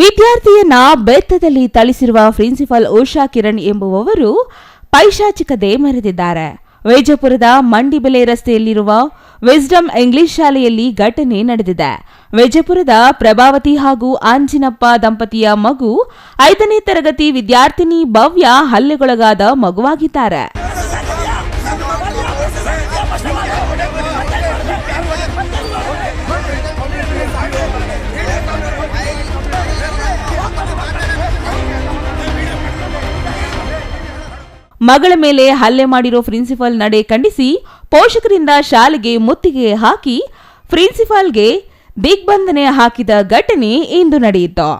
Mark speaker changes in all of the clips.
Speaker 1: ವಿದ್ಯಾರ್ಥಿಯನ್ನ ಬೆತ್ತದಲ್ಲಿ ಥಳಿಸಿರುವ ಪ್ರಿನ್ಸಿಪಾಲ್ ಉಷಾ ಕಿರಣ್ ಎಂಬುವವರು ಪೈಶಾಚಿಕತೆ ಮೆರೆದಿದ್ದಾರೆ ವೈಜಪುರದ ಮಂಡಿಬೆಲೆ ರಸ್ತೆಯಲ್ಲಿರುವ ವಿಸ್ಡಮ್ ಇಂಗ್ಲಿಷ್ ಶಾಲೆಯಲ್ಲಿ ಘಟನೆ ನಡೆದಿದೆ. ವಿಜಯಪುರದ ಪ್ರಭಾವತಿ ಹಾಗೂ ಆಂಜಿನಪ್ಪ ದಂಪತಿಯ ಮಗು ಐದನೇ ತರಗತಿ ವಿದ್ಯಾರ್ಥಿನಿ ಭವ್ಯ ಹಲ್ಲೆಗೊಳಗಾದ ಮಗುವಾಗಿದ್ದಾರೆ. ಮಗಳ ಮೇಲೆ ಹಲ್ಲೆ ಮಾಡಿರೋ ಪ್ರಿನ್ಸಿಪಾಲ್ ನಡೆ ಖಂಡಿಸಿ ಪೋಷಕರಿಂದ ಶಾಲೆಗೆ ಮುತ್ತಿಗೆ ಹಾಕಿ ಪ್ರಿನ್ಸಿಪಾಲ್ಗೆ ದಿಗ್ಬಂಧನೆ ಹಾಕಿದ ಘಟನೆ ಇಂದು ನಡೆಯಿತು.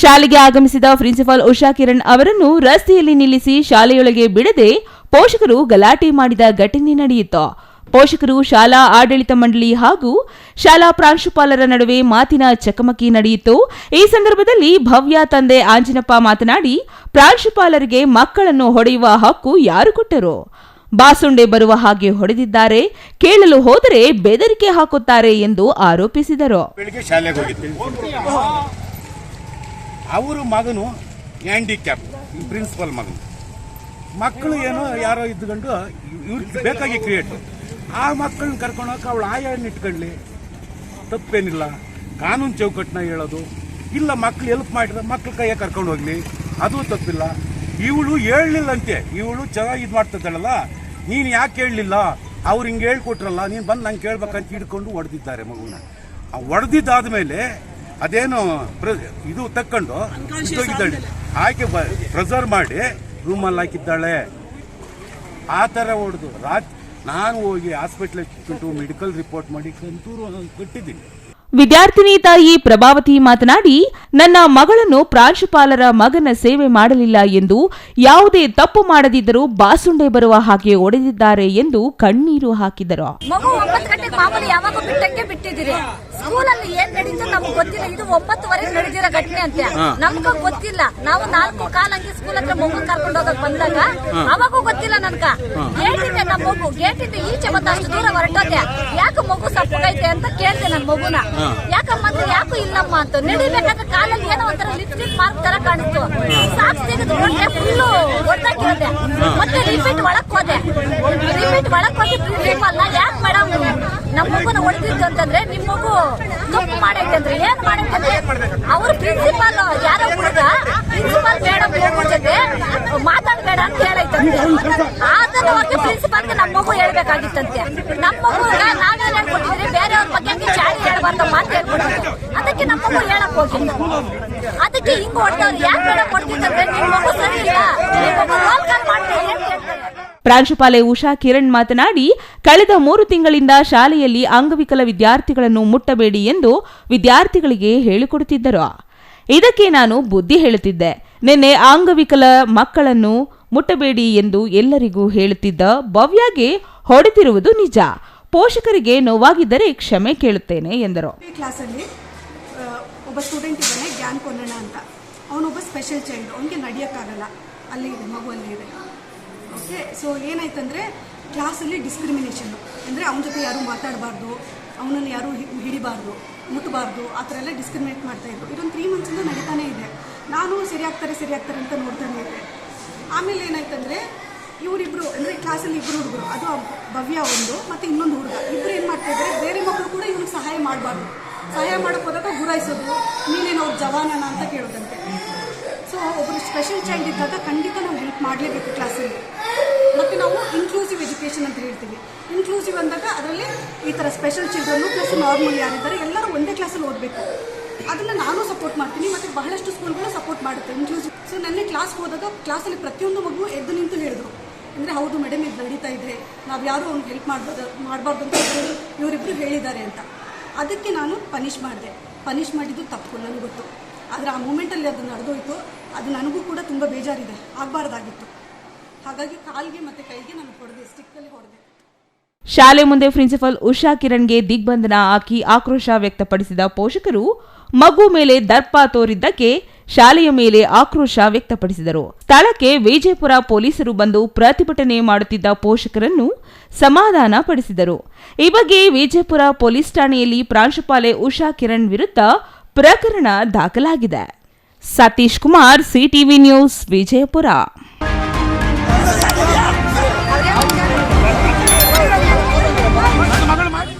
Speaker 1: ಶಾಲೆಗೆ ಆಗಮಿಸಿದ ಪ್ರಿನ್ಸಿಪಾಲ್ ಉಷಾ ಕಿರಣ್ ಅವರನ್ನು ರಸ್ತೆಯಲ್ಲಿ ನಿಲ್ಲಿಸಿ ಶಾಲೆಯೊಳಗೆ ಬಿಡದೆ ಪೋಷಕರು ಗಲಾಟೆ ಮಾಡಿದ ಘಟನೆ ನಡೆಯಿತು. ಪೋಷಕರು ಶಾಲಾ ಆಡಳಿತ ಮಂಡಳಿ ಹಾಗೂ ಶಾಲಾ ಪ್ರಾಂಶುಪಾಲರ ನಡುವೆ ಮಾತಿನ ಚಕಮಕಿ ನಡೆಯಿತು. ಈ ಸಂದರ್ಭದಲ್ಲಿ ಭವ್ಯ ತಂದೆ ಆಂಜಿನಪ್ಪ ಮಾತನಾಡಿ, ಪ್ರಾಂಶುಪಾಲರಿಗೆ ಮಕ್ಕಳನ್ನು ಹೊಡೆಯುವ ಹಕ್ಕು ಯಾರು ಕೊಟ್ಟರು? ಬಾಸುಂಡೆ ಬರುವ ಹಾಗೆ ಹೊಡೆದಿದ್ದಾರೆ. ಕೇಳಲು ಹೋದರೆ ಬೆದರಿಕೆ ಹಾಕುತ್ತಾರೆ ಎಂದು ಆರೋಪಿಸಿದರು.
Speaker 2: ಅವರು ಮಗನು ಹ್ಯಾಂಡಿಕ್ಯಾಪ್ ಪ್ರಿನ್ಸಿಪಲ್ ಮಗನು. ಮಕ್ಕಳು ಏನೋ ಯಾರೋ ಇದ್ಕೊಂಡು ಇವ್ರಿಗೆ ಬೇಕಾಗಿ ಕ್ರಿಯೇಟ್ ಆ ಮಕ್ಕಳನ್ನ ಕರ್ಕೊಂಡೋಗಿ ಅವಳು ಆಯನ್ನ ಇಟ್ಕೊಳ್ಳಿ? ತಪ್ಪೇನಿಲ್ಲ. ಕಾನೂನು ಚೌಕಟ್ಟನ್ನ ಹೇಳೋದು. ಇಲ್ಲ, ಮಕ್ಳು ಹೆಲ್ಪ್ ಮಾಡಿದ್ರೆ ಮಕ್ಳ ಕೈಯ ಕರ್ಕೊಂಡು ಹೋಗ್ಲಿ. ಅದು ತಪ್ಪಿಲ್ಲ. ಇವಳು ಹೇಳಲಿಲ್ಲಂತೆ. ಇವಳು ಚೆನ್ನಾಗಿ ಇದು ಮಾಡ್ತಿದ್ದಾಳಲ್ಲ. ನೀನು ಯಾಕೆ ಹೇಳಲಿಲ್ಲ? ಅವ್ರು ಹಿಂಗೆ ಹೇಳ್ಕೊಟ್ರಲ್ಲ. ನೀನು ಬಂದು ನಂಗೆ ಕೇಳ್ಬೇಕಂತ ಹಿಡ್ಕೊಂಡು ಹೊಡೆದಿದ್ದಾರೆ ಮಗುನ. ಹೊಡೆದಿದ್ದಾದ್ಮೇಲೆ ಅದೇನು ಇದು ತಕ್ಕೊಂಡು ಹೋಗಿದ್ದಾಳೆ ಹಾಕಿ ಪ್ರೆಸರ್ವ್ ಮಾಡಿ ರೂಮಲ್ಲಿ ಹಾಕಿದ್ದಾಳೆ. ಆ ಥರ ಹೊಡೆದು ರಾತ್ ನಾನು ಹೋಗಿ ಹಾಸ್ಪಿಟ್ಲಿಗೆ ಮೆಡಿಕಲ್ ರಿಪೋರ್ಟ್ ಮಾಡಿ ಕಂತೂರು ಕಟ್ಟಿದ್ದೀನಿ.
Speaker 1: ವಿದ್ಯಾರ್ಥಿನಿ ತಾಯಿ ಪ್ರಭಾವತಿ ಮಾತನಾಡಿ ನನ್ನ ಮಗಳನ್ನು ಪ್ರಾಂಶುಪಾಲರ ಮಗನ ಸೇವೆ ಮಾಡಲಿಲ್ಲ ಎಂದು ಯಾವುದೇ ತಪ್ಪು ಮಾಡದಿದ್ದರೂ ಬಾಸುಂಡೆ ಬರುವ ಹಾಗೆ ಒಡೆದಿದ್ದಾರೆ ಎಂದು ಕಣ್ಣೀರು ಹಾಕಿದರು.
Speaker 3: ಮಗು ಒಂಬತ್ತು ಗಂಟೆಗೆ ಮಾಮೂಲಿ ಯಾವಾಗ ಬಿಟ್ಟಕ್ಕೆ ಬಿಟ್ಟಿದ್ದೀರಿ. ಸ್ಕೂಲಲ್ಲಿ ಏನ್ ನಡೀತೋ ನಮ್ಗೆ ಗೊತ್ತಿಲ್ಲ. ಇದು ಒಂಬತ್ತುವರೆಗೆ ನಡೆದಿರೋ ಘಟನೆ ಅಂತ. ನಮ್ಗ ಗೊತ್ತಿಲ್ಲ. ನಾವು ನಾಲ್ಕು ಕಾಲ್ ಹಂಗೆ ಸ್ಕೂಲ್ ಹತ್ರ ಮಗು ಕರ್ಕೊಂಡು ಹೋಗಕ್ ಬಂದಾಗ ಅವಾಗೂ ಗೊತ್ತಿಲ್ಲ ನನ್ಗ. ಗೇಟಿಂದ ನಮ್ಮ ಮಗು ಗೇಟಿಂದ ಈಚೆ ಅಷ್ಟು ದೂರ ಹೊರಟೋದೆ. ಯಾಕೆ ಮಗು ಸಪ್ಪಗೈತೆ ಅಂತ ಕೇಳ್ದೆ ನನ್ನ ಮಗುನ. ಯಾಕಮ್ಮ ಅಂದ್ರೆ ಯಾಕೂ ಇಲ್ಲಮ್ಮ ಅಂತ. ನಡಿಬೇಕಾದ್ರೆ ಕಾಲಲ್ಲಿ ಏನೋ ಒಂಥರ ಲಿಪ್ಸ್ಟಿಕ್ ಮಾರ್ಕ್ ತರ ಕಾಣಿಸ್ತು. ಸಾಕ್ಸ್ ತೆಗೆದು ಫುಲ್ ಫುಲ್ಲು ಹೊಡ್ದಾಕಿರೋದೆ ಮತ್ತೆ ರಿಪೀಟ್ ಒಳಕ್ ಹೋದೆ. ರಿಪೀಟ್ ಒಳಕ್ ಹೋಗಿ ಅಲ್ಲ, ಯಾಕೆ ಮೇಡಮ್ ನಮ್ಮ ಮಗುನ ಹೊಡೆದಿದ್ದು ಅಂತಂದ್ರೆ ನಿಮ್ಮ ಮಗು ತಪ್ಪು ಮಾಡೈತೆ ಅಂದ್ರೆ ಏನ್ ಮಾಡೈತೆ ಅವ್ರ ಪ್ರಿನ್ಸಿಪಾಲ್ ಯಾರೋ ಹುಡುಗ ಪ್ರಿನ್ಸಿಪಾಲ್ ಮಗು ಜೊತೆ ಮಾತಾಡ್ಬೇಡ ಅಂತ ಹೇಳೈತಂತೆ. ಆತನ ಹೋಗಿ ಪ್ರಿನ್ಸಿಪಾಲ್ಗೆ ನಮ್ಮ ಮಗು ಹೇಳ್ಬೇಕಾಗಿತ್ತಂತೆ. ನಮ್ಮ ಮಗು ನಾವೇನ್ ಹೇಳ್ಕೊಟ್ಟಿದ್ರಿ ಬೇರೆಯವ್ರ ಬಗ್ಗೆ ಹಂಗೆ ಹೇಳ್ಬಾರ್ದು ಮಾತು ಹೇಳ್ಬಿಡೋದು. ಅದಕ್ಕೆ ನಮ್ಮ ಮಗು ಹೇಳಕ್ ಹೋಗಿಲ್ಲ. ಅದಕ್ಕೆ ಹಿಂಗ್ ಹೊಡೆದವ್ರು ಯಾಕೆ ಹೇಳಕ್ ಹೊಡ್ತಿದ್ದಂದ್ರೆ ನಿಮ್ ಮಗು ಸರಿ ಇಲ್ಲ. ನಿಮ್ ಮಗು ಕಾಲ್ ಮಾಡ್ತಾರೆ ಅಂತ
Speaker 1: ಪ್ರಾಂಶುಪಾಲೆ ಉಷಾ ಕಿರಣ್ ಮಾತನಾಡಿ, ಕಳೆದ ಮೂರು ತಿಂಗಳಿಂದ ಶಾಲೆಯಲ್ಲಿ ಅಂಗವಿಕಲ ವಿದ್ಯಾರ್ಥಿಗಳನ್ನು ಮುಟ್ಟಬೇಡಿ ಎಂದು ವಿದ್ಯಾರ್ಥಿಗಳಿಗೆ ಹೇಳಿಕೊಡುತ್ತಿದ್ದರು. ಇದಕ್ಕೆ ನಾನು ಬುದ್ಧಿ ಹೇಳುತ್ತಿದ್ದೆ. ನಿನ್ನೆ ಅಂಗವಿಕಲ ಮಕ್ಕಳನ್ನು ಮುಟ್ಟಬೇಡಿ ಎಂದು ಎಲ್ಲರಿಗೂ ಹೇಳುತ್ತಿದ್ದ ಭವ್ಯಾಗೆ ಹೊಡೆದಿರುವುದು ನಿಜ. ಪೋಷಕರಿಗೆ ನೋವಾಗಿದ್ದರೆ ಕ್ಷಮೆ ಕೇಳುತ್ತೇನೆ ಎಂದರು.
Speaker 4: ಕ್ಲಾಸಲ್ಲಿ ಒಬ್ಬ ಸ್ಟೂಡೆಂಟ್ ಇದ್ದಾನೆ, ಜ್ಞಾನ್ ಕೊನ್ನಣ ಅಂತ. ಅವನೊಬ್ಬ ಸ್ಪೆಷಲ್ ಚೈಲ್ಡ್, ಅವನಿಗೆ ನಡೆಯೋಕ್ಕಾಗಲ್ಲ. ಅಲ್ಲಿ ಇದೆ ಮಗು ಅಲ್ಲಿ ಇದೆ. ಓಕೆ, ಸೊ ಏನಾಯ್ತಂದರೆ, ಕ್ಲಾಸಲ್ಲಿ ಡಿಸ್ಕ್ರಿಮಿನೇಷನ್. ಅಂದರೆ ಅವನ ಜೊತೆ ಯಾರೂ ಮಾತಾಡಬಾರ್ದು, ಅವನನ್ನು ಯಾರೂ ಹಿಡಿಬಾರ್ದು ಮುಟ್ಟಬಾರ್ದು ಆ ಥರ ಎಲ್ಲ ಡಿಸ್ಕ್ರಿಮಿನೇಟ್ ಮಾಡ್ತಾಯಿದ್ರು ಇದೊಂದು ತ್ರೀ ಮಂತ್ಸಿಂದ ನಡೀತಾನೆ ಇದೆ. ನಾನು ಸರಿ ಆಗ್ತಾರೆ ಸರಿ ಆಗ್ತಾರೆ ಅಂತ ನೋಡ್ತಾನೆ ಇದ್ದೆ. ಆಮೇಲೆ ಏನಾಯ್ತಂದರೆ ಇವರಿಬ್ರು, ಅಂದರೆ ಕ್ಲಾಸಲ್ಲಿ ಇಬ್ಬರು ಹುಡುಗರು. ಅದು ಭವ್ಯ ಒಂದು, ಮತ್ತು ಇನ್ನೊಂದು ಹುಡುಗ. ಇಬ್ಬರು ಏನು ಮಾಡ್ತಾ ಇದ್ದಾರೆ ಬೇರೆ ಮಕ್ಕಳು ಕೂಡ ಇವ್ರಿಗೆ ಸಹಾಯ ಮಾಡಬಾರ್ದು. ಸಹಾಯ ಮಾಡಕ್ ಹೋದಾಗ ಗುರಾಯಿಸೋದು, ನೀನೇನು ಅವ್ರ ಜವಾನನ ಅಂತ ಕೇಳೋದಂತೆ. ಸೊ ಒಬ್ಬರು ಸ್ಪೆಷಲ್ ಚೈಲ್ಡ್ ಇದ್ದಾಗ ಖಂಡಿತ ನಾವು ಹೆಲ್ಪ್ ಮಾಡಲೇಬೇಕು ಕ್ಲಾಸಲ್ಲಿ ಮತ್ತು ನಾವು ಇನ್ಕ್ಲೂಸಿವ್ ಎಜುಕೇಷನ್ ಅಂತ ಹೇಳ್ತೀವಿ. ಇನ್ಕ್ಲೂಸಿವ್ ಅಂದಾಗ ಅದರಲ್ಲಿ ಈ ಥರ ಸ್ಪೆಷಲ್ ಚಿಲ್ಡ್ರನ್ನು ಪ್ಲಸ್ ನಾರ್ಮಲ್ ಯಾರಿದ್ದಾರೆ, ಎಲ್ಲರೂ ಒಂದೇ ಕ್ಲಾಸಲ್ಲಿ ಓದಬೇಕು. ಅದನ್ನು ನಾನು ಸಪೋರ್ಟ್ ಮಾಡ್ತೀನಿ, ಮತ್ತು ಬಹಳಷ್ಟು ಸ್ಕೂಲ್ಗಳು ಸಪೋರ್ಟ್ ಮಾಡುತ್ತೆ ಇನ್ಕ್ಲೂಸಿವ್ ಸೊ ನೆನ್ನೆ ಕ್ಲಾಸ್ ಹೋದಾಗ ಕ್ಲಾಸಲ್ಲಿ ಪ್ರತಿಯೊಂದು ಮಗು ಎದ್ದು ನಿಂತು ಹೇಳಿದ್ರು. ಅಂದರೆ ಹೌದು ಮೇಡಮ್ ಇದು ನಡೀತಾ ಇದ್ರೆ ನಾವು ಯಾರೂ ಅವ್ನಿಗೆ ಹೆಲ್ಪ್ ಮಾಡ್ಬೋದು ಮಾಡಬಾರ್ದು ಅಂತ ಇವರಿಬ್ಬರು ಹೇಳಿದ್ದಾರೆ ಅಂತ. ಅದಕ್ಕೆ ನಾನು ಪನಿಷ್ ಮಾಡಿದೆ. ಪನಿಷ್ ಮಾಡಿದ್ದು ತಪ್ಪು ನನಗೆ ಗೊತ್ತು. ಆದರೆ ಆ ಮೂಮೆಂಟಲ್ಲಿ ಅದು ನಡೆದೋಯ್ತು. ಅದು ನನಗೂ ಕೂಡ ತುಂಬ ಬೇಜಾರಿದೆ. ಆಗಬಾರ್ದಾಗಿತ್ತು. ಹಾಗಾಗಿ ಕಾಲಿಗೆ ಮತ್ತು ಕೈಗೆ ನಾನು ಹೊಡೆದೆ ಸ್ಟಿಕ್ಕಲ್ಲಿ ಹೊಡೆದೆ.
Speaker 1: ಶಾಲೆ ಮುಂದೆ ಪ್ರಿನ್ಸಿಪಲ್ ಉಷಾ ಕಿರಣ್ಗೆ ದಿಗ್ಬಂಧನ ಹಾಕಿ ಆಕ್ರೋಶ ವ್ಯಕ್ತಪಡಿಸಿದ ಪೋಷಕರು, ಮಗು ಮೇಲೆ ದರ್ಪ ತೋರಿದ್ದಕ್ಕೆ ಶಾಲೆಯ ಮೇಲೆ ಆಕ್ರೋಶ ವ್ಯಕ್ತಪಡಿಸಿದರು. ಸ್ಥಳಕ್ಕೆ ವಿಜಯಪುರ ಪೊಲೀಸರು ಬಂದು ಪ್ರತಿಭಟನೆ ಮಾಡುತ್ತಿದ್ದ ಪೋಷಕರನ್ನು ಸಮಾಧಾನ ಪಡಿಸಿದರು. ಈ ಬಗ್ಗೆ ವಿಜಯಪುರ ಪೊಲೀಸ್ ಠಾಣೆಯಲ್ಲಿ ಪ್ರಾಂಶುಪಾಲೆ ಉಷಾ ಕಿರಣ್ ವಿರುದ್ಧ ಪ್ರಕರಣ ದಾಖಲಾಗಿದೆ. Satish Kumar, CTV news, Vijayapura.